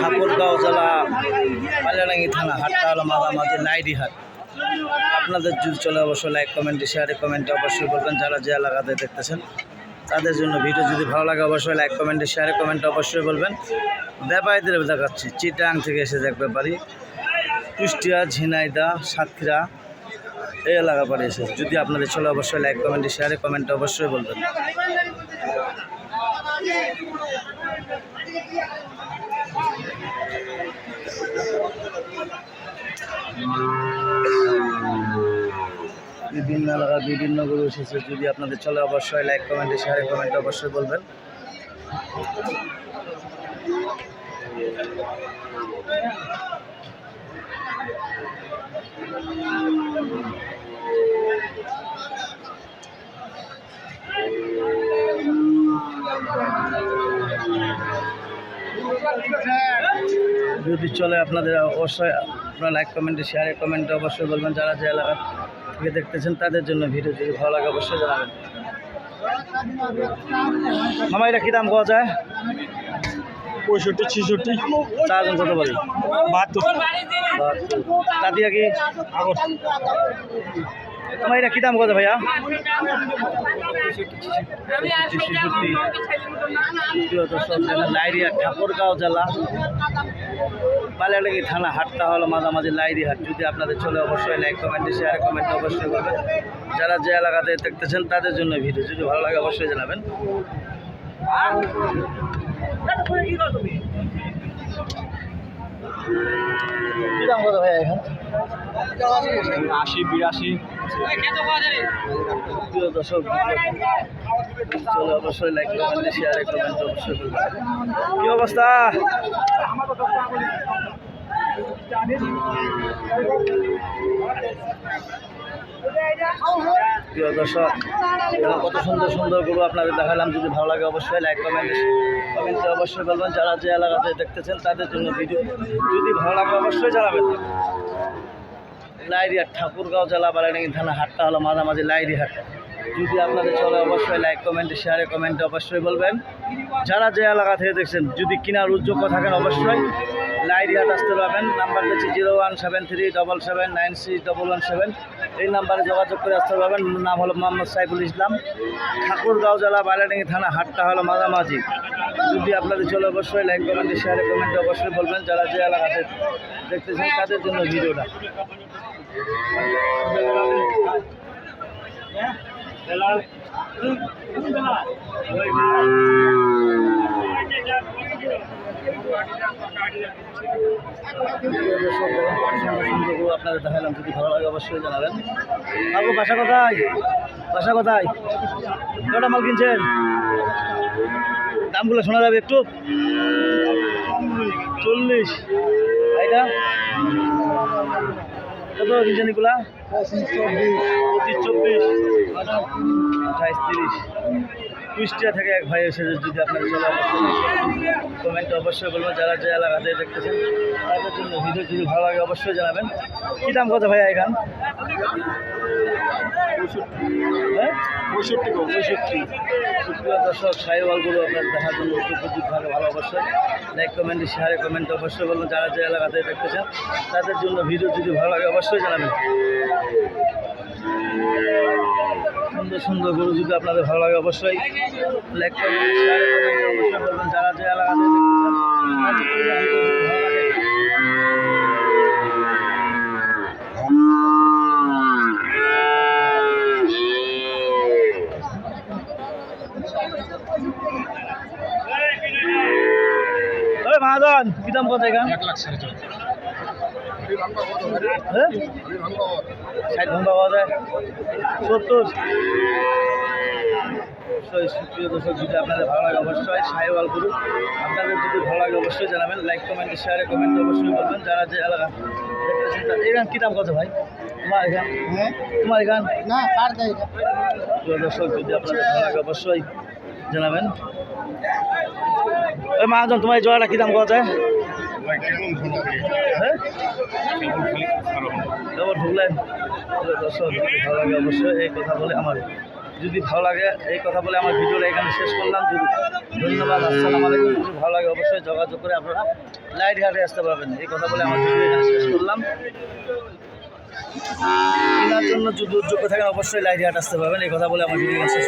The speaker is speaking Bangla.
ঠাকুরগাঁও জেলা পালিয়াডাঙ্গি থানা হাটটা হলো মাঝামাঝি লাইডি হাট। আপনাদের যদি চলে অবশ্যই লাইক কমেন্টে শেয়ারে কমেন্টে অবশ্যই বলবেন যারা যে এলাকাতে দেখতেছেন। তাদের জন্য ভিডিও যদি ভালো লাগে, অবশ্যই লাইক কমেন্টে শেয়ারে কমেন্টে অবশ্যই বলবেন। ব্যাপারীদের দেখাচ্ছি, চিটাং থেকে এসে দেখ ব্যাপারী, কুষ্টিয়া, ঝিনাইদা, সাতক্ষীরা, এই এলাকা পারে এসে। যদি আপনাদের চলে অবশ্যই লাইক কমেন্টে শেয়ারে কমেন্টে অবশ্যই বলবেন। বিভিন্ন এলাকার বিভিন্ন গরু এসেছে। যদি আপনাদের চলে অবশ্যই লাইক কমেন্টে শেয়ারে কমেন্ট অবশ্যই বলবেন। যদি চলে আপনাদের অবশ্যই আপনারা লাইক কমেন্টে শেয়ারে কমেন্টে অবশ্যই বলবেন যারা যে এলাকা থেকে দেখতেছেন তাদের জন্য ভিডিও যদি ভালো লাগে অবশ্যই জানাবেন। মামা এটা কী দাম পাওয়া যায়? পঁয়ষট্টি ছেষট্টি। চারজন কত বলি বাহাত্তর। বাহাত্তর। দাদিয়া কি? তোমার এটা কী দাম কত ভাইয়া? লাইরিয়া, ঠাকুরগাঁও জেলা। বালিয়ালাগি থানা হাটটা হলো মাঝামাঝি লাইরি হাট যদি আপনাদের চলে অবশ্যই লাইক কমেন্টে শেয়ার কমেন্ট অবশ্যই করবেন। যারা যে এলাকাতে দেখতেছেন, তাদের জন্য ভিডিও যদি ভালো লাগে, অবশ্যই জানাবেন। কি দাম কত ভাইয়া এখানে? আশি বিরাশি। প্রিয় দর্শক চলে অবশ্যই লাইক কমেন্টে কি অবস্থা? প্রিয় দর্শক কত সুন্দর সুন্দর গরু আপনাদের দেখালাম। যদি ভালো লাগে অবশ্যই লাইক কমেন্ট কমেন্টে অবশ্যই বলবেন। যারা যে এলাকাতে দেখতেছেন, তাদের জন্য ভিডিও যদি ভালো লাগে অবশ্যই জানাবেন। লাইরি হাট ঠাকুরগাঁও জেলা বারাডাঙ্গি থানা হাটটা হলো মাঝামাঝি লাইরি হাট যদি আপনাদের চলে অবশ্যই লাইক কমেন্টে শেয়ারে কমেন্টে অবশ্যই বলবেন। যারা যে এলাকা থেকে দেখছেন, যদি কিনার উদ্যোগ থাকেন অবশ্যই। লাইরি হাট আসতে পারবেন নাম্বার হচ্ছে zero one seven three double seven, nine six double one seven. এই নাম্বারে যোগাযোগ করে আসতে পারবেন। নাম হলো মোহাম্মদ সাইফুল ইসলাম। ঠাকুরগাঁও জেলা বারাডাঙ্গি থানা, হাটটা হলো মাঝামাঝি। যদি আপনাদের চলে অবশ্যই লাইক কমেন্টে শেয়ারে কমেন্টে অবশ্যই বলবেন যারা যে এলাকাতে দেখতেছেন তাদের জন্য ভিডিওটা। আপনাদের দেখালাম যদি ভালো লাগে অবশ্যই জানাবেন। কাকু বাসা কোথায়? বাসা কোথায়? কটা মাল কিনছেন? দামগুলো শোনা যাবে একটু? চল্লিশ। এইটা? কত কিনছেন এগুলা? পঁচিশ, চব্বিশ। আঠাইশ তিরিশ কুষ্টিয়া থেকে এক ভাই এসেছে যদি আপনার চলে কমেন্ট অবশ্যই বলবেন যারা যে এলাকাতে দেখতেছেন, তাদের জন্য ভিডিও যদি ভালো লাগে অবশ্যই জানাবেন। কী দাম কত ভাইয়া এখান হ্যাঁ? পঁয়ষট্টি। পঁয়ষট্টি সুপ্রিয় দর্শক সাহেবালগুলো আপনার দেখার জন্য উপস্থিত থাকে ভালো অবশ্যই। লাইক কমেন্ট শেয়ারে কমেন্ট অবশ্যই বলুন যারা যে এলাকাতে দেখতেছেন, তাদের জন্য ভিডিও যদি ভালো লাগে অবশ্যই জানাবেন। সুন্দর সুন্দর গরু যদি আপনাদের ভালো লাগে অবশ্যই লাইক কমেন্ট শেয়ারে কমেন্ট অবশ্যই বলবেন যারা যে এলাকাতে মহাজন কি দাম কত এক লাখ সাড়ে সত্তর আপনাদের ভালো লাগে অবশ্যই সাহেবাল আপনাদের ভালো লাগে অবশ্যই জানাবেন লাইক যারা যে এলাকা কত ভাই তোমার হ্যাঁ তোমার ভালো অবশ্যই জানাবেন ওই মহাজন জোড়াটা কী দাম কত যায় ঢুকলেন দর্শক ভালো লাগে অবশ্যই এই কথা বলে আমার যদি ভালো লাগে এই কথা বলে আমার ভিডিওটা এখানে শেষ করলাম। যদি ধন্যবাদ, আসসালামু আলাইকুম। ভালো লাগে অবশ্যই যোগাযোগ করে আপনারা লাইট ঘাটে আসতে পারবেন। এই কথা বলে আমার ভিডিও এখানে শেষ করলাম। কেনার জন্য যদি উদ্যোগ থাকেন, অবশ্যই লাইট ঘাট আসতে পারবেন। এই কথা বলে আমার ভিডিও শেষ